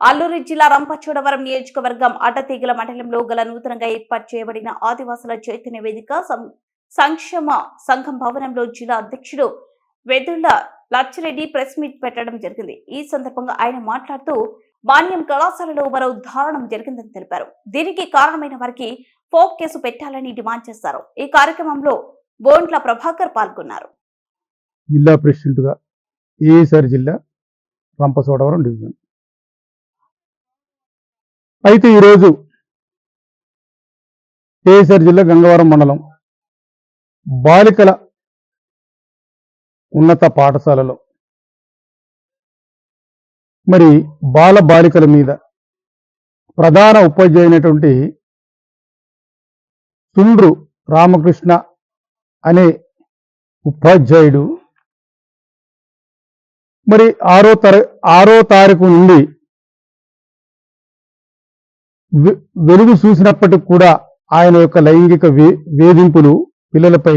అల్లూరి జిల్లా రంపచోడవరం నియోజకవర్గం అడ్డతీగల మండలంలో గల నూతనంగా ఏర్పాటు చేయబడిన ఆదివాసుల చైతన్య వేదిక సంక్షేమ సంఘం భవనంలో జిల్లా అధ్యక్షుడు వెదుళ్ళ లచ్చిరెడ్డి ప్రెస్ మీట్ పెట్టడం జరిగింది. ఈ సందర్భంగా ఆయన మాట్లాడుతూ మాన్యం కళాశాలలో మరో దారుణం జరిగిందని తెలిపారు. దీనికి కారణమైన వారికి ఫోక్ కేసు పెట్టాలని డిమాండ్ చేశారు ఈ కార్యక్రమంలో బోండ్ల ప్రభాకర్ పాల్గొన్నారు. జిల్లా ప్రెసిడెంట్గా ఏఎస్ఆర్ జిల్లా రంపచోడవరం డివిజన్. అయితే ఈరోజు ఏఎస్ఆర్ జిల్లా గంగవరం మండలం బాలికల ఉన్నత పాఠశాలలో. మరి బాల బాలికల మీద ప్రధాన ఉపాధ్యాయునటువంటి తుండ్రు రామకృష్ణ అనే ఉపాధ్యాయుడు. మరి ఆరో తర ఆరో తారీఖు నుండి వెలుగు చూసినప్పటికి కూడా ఆయన యొక్క లైంగిక వే వేధింపులు పిల్లలపై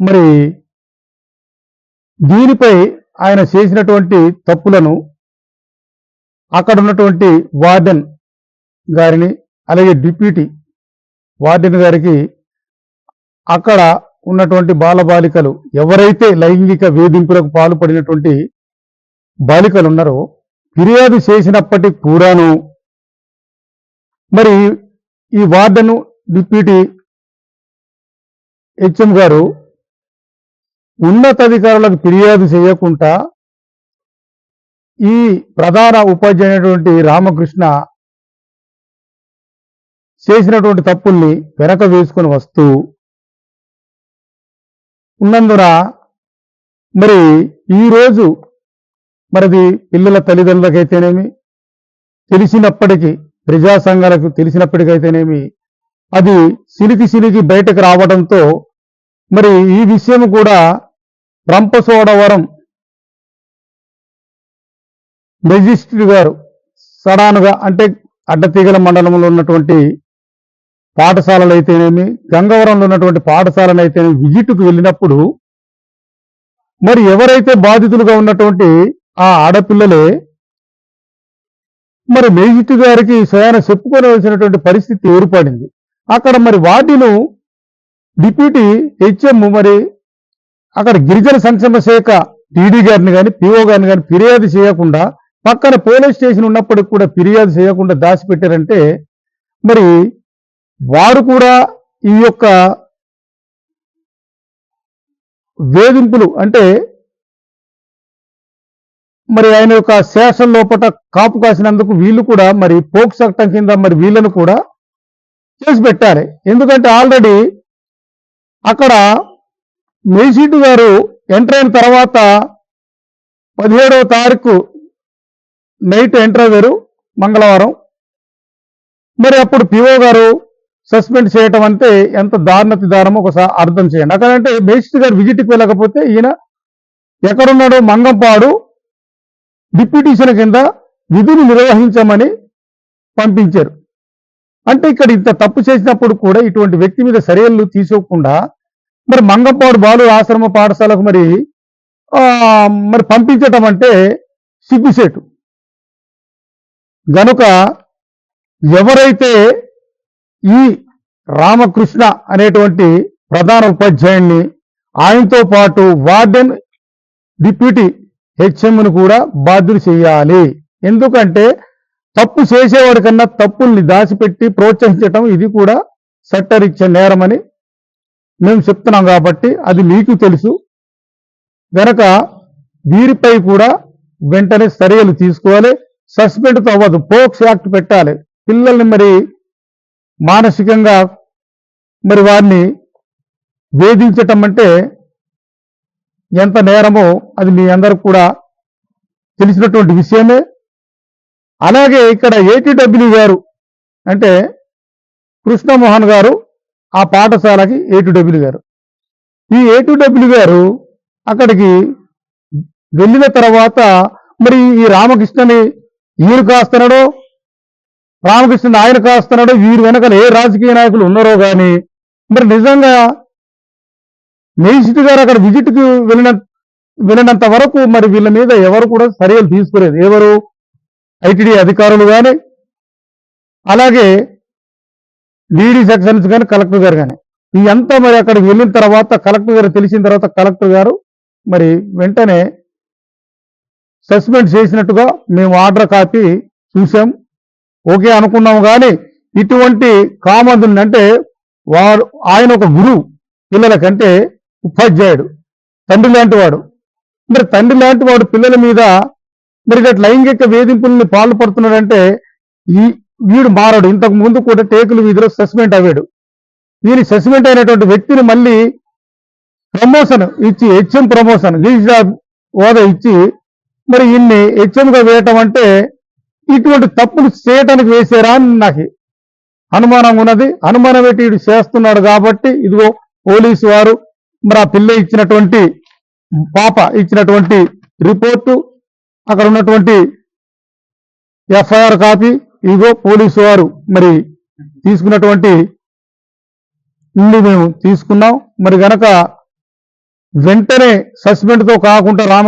మరి దీనిపై ఆయన చేసినటువంటి తప్పులను అక్కడ ఉన్నటువంటి వార్డెన్ గారిని అలాగే డిప్యూటీ వార్డెన్ గారికి అక్కడ ఉన్నటువంటి బాలబాలికలు ఎవరైతే లైంగిక వేధింపులకు పాల్పడినటువంటి బాలికలు ఉన్నారో ఫిర్యాదు చేసినప్పటికి కూడాను మరి ఈ వార్డను డిప్యూటీ హెచ్ఎం గారు ఉన్నతాధికారులకు ఫిర్యాదు చేయకుండా ఈ ప్రధాన ఉపాధ్యాయునటువంటి రామకృష్ణ చేసినటువంటి తప్పుల్ని వెనక వేసుకొని వస్తూ ఉన్నందున మరి ఈరోజు మరిది పిల్లల తల్లిదండ్రులకైతేనేమి? తెలిసినప్పటికీ ప్రజా సంఘాలకు తెలిసినప్పటికైతేనేమి? అది సిలికి సిలికి బయటకు రావడంతో మరి ఈ విషయం కూడా రంపసోడవరం మెజిస్ట్రేట్ గారు సడానుగా అంటే అడ్డతీగల మండలంలో ఉన్నటువంటి పాఠశాలలు అయితేనేమి గంగవరంలో ఉన్నటువంటి పాఠశాలను అయితేనేమి విజిట్కు వెళ్ళినప్పుడు మరి ఎవరైతే బాధితులుగా ఉన్నటువంటి ఆ ఆడపిల్లలే మరి మేజిట్టు గారికి స్వయాన చెప్పుకోవలసినటువంటి పరిస్థితి ఏర్పడింది. అక్కడ మరి వార్డును డిప్యూటీ హెచ్ఎం మరి అక్కడ గిరిజన సంక్షేమ శాఖ టీడీ గారిని కానీ పిఓ గారిని కానీ ఫిర్యాదు చేయకుండా పక్కన పోలీస్ స్టేషన్ ఉన్నప్పటికి కూడా ఫిర్యాదు చేయకుండా దాచిపెట్టారంటే మరి వారు కూడా ఈ యొక్క వేధింపులు అంటే మరి ఆయన యొక్క శేషం లోపల కాపు కాసినందుకు వీళ్ళు కూడా మరి పోక్ చట్టం కింద మరి వీళ్ళను కూడా చేసి పెట్టాలి ఎందుకంటే ఆల్రెడీ అక్కడ మేసీటు గారు ఎంటర్ అయిన తర్వాత పదిహేడవ తారీఖు నైట్ ఎంటర్ అయ్యారు మంగళవారం. మరి అప్పుడు పిఓ గారు సస్పెండ్ చేయటం అంటే ఎంత దారుణతి దారుణమో ఒకసారి అర్థం చేయండి. అక్కడంటే మేజిస్ట్రేట్ గారు విజిట్కి వెళ్ళకపోతే ఈయన ఎక్కడున్నాడు మంగంపాడు డిప్యూటీషన్ కింద విధులు నిర్వహించమని పంపించారు. అంటే ఇక్కడ ఇంత తప్పు చేసినప్పుడు కూడా ఇటువంటి వ్యక్తి మీద చర్యలు తీసుకోకుండా మరి మంగంపాడు బాలు ఆశ్రమ పాఠశాలకు మరి ఆ, మరి పంపించటం అంటే సిగ్గుసేటు గనుక ఎవరైతే ఈ రామకృష్ణ అనేటువంటి ప్రధాన ఉపాధ్యాయుణ్ణి ఆయనతో పాటు వార్డెన్ డిప్యూటీ హెచ్ఎంను కూడా బాధ్యులు చేయాలి. ఎందుకంటే తప్పు చేసేవాడి కన్నా తప్పుల్ని దాచిపెట్టి ప్రోత్సహించటం ఇది కూడా చట్టరీత్యా నేరమని మేము చెప్తున్నాం కాబట్టి అది మీకు తెలుసు. గనక వీరిపై కూడా వెంటనే చర్యలు తీసుకోవాలి. సస్పెండ్తో అవ్వదు. పోక్స్ యాక్ట్ పెట్టాలి. పిల్లల్ని మరి మానసికంగా మరి వారిని వేధించటం అంటే ఎంత నేరమో అది మీ అందరికి కూడా తెలిసినటువంటి విషయమే. అలాగే ఇక్కడ ఏటీడబ్ల్యూ గారు అంటే కృష్ణమోహన్ గారు ఆ పాఠశాలకి ఏటీడబ్ల్యూ గారు. ఈ ఏటీడబ్ల్యూ గారు అక్కడికి వెళ్ళిన తర్వాత మరి ఈ రామకృష్ణని ఈయన కాస్తున్నాడో రామకృష్ణ ఆయన కాస్తున్నాడో వీరి వెనకాల ఏ రాజకీయ నాయకులు ఉన్నారో కానీ మరి నిజంగా మేజిస్ట్రేట్ గారు అక్కడ విజిట్కి వెళ్ళిన వెళ్ళినంత వరకు మరి వీళ్ళ మీద ఎవరు కూడా చర్యలు తీసుకోలేదు. ఎవరు? ఐటీడీ అధికారులు కానీ అలాగే డీడీ సెక్షన్స్ కానీ కలెక్టర్ గారు కానీ ఇదంతా మరి అక్కడికి వెళ్ళిన తర్వాత కలెక్టర్ గారు తెలిసిన తర్వాత కలెక్టర్ గారు మరి వెంటనే సస్పెండ్ చేసినట్టుగా మేము ఆర్డర్ కాపీ చూసాం. ఓకే అనుకున్నాం కానీ ఇటువంటి కామందుని అంటే వారు ఆయన ఒక గురువు పిల్లలకంటే ఉపాధ్యాయుడు తండ్రి లాంటి వాడు. మరి తండ్రి లాంటి వాడు పిల్లల మీద మరి ఇట్లా లైంగిక వేధింపుల్ని పాల్పడుతున్నాడంటే ఈ వీడు మారాడు. ఇంతకు ముందు కూడా టేకులు వీధిలో సస్పెండ్ అయ్యాడు వీరి సస్పెండ్ అయినటువంటి వ్యక్తిని మళ్ళీ ప్రమోషన్ ఇచ్చి హెచ్ఎం ప్రమోషన్ గిరిజా హోదా ఇచ్చి మరి ఇన్ని హెచ్ఎంగా వేయటం అంటే ఇటువంటి తప్పులు చేయటానికి వేసారా అని నాకు అనుమానం ఉన్నది. అనుమానం పెట్టి చేస్తున్నాడు కాబట్టి ఇదిగో పోలీసు వారు మరి ఆ పిల్ల ఇచ్చినటువంటి పాప ఇచ్చినటువంటి రిపోర్టు అక్కడ ఉన్నటువంటి ఎఫ్ఐఆర్ కాపీ ఇదిగో పోలీసు వారు మరి తీసుకున్నటువంటి నుండి మేము తీసుకున్నాం. మరి గనక వెంటనే సస్పెండ్తో కాకుండా రామ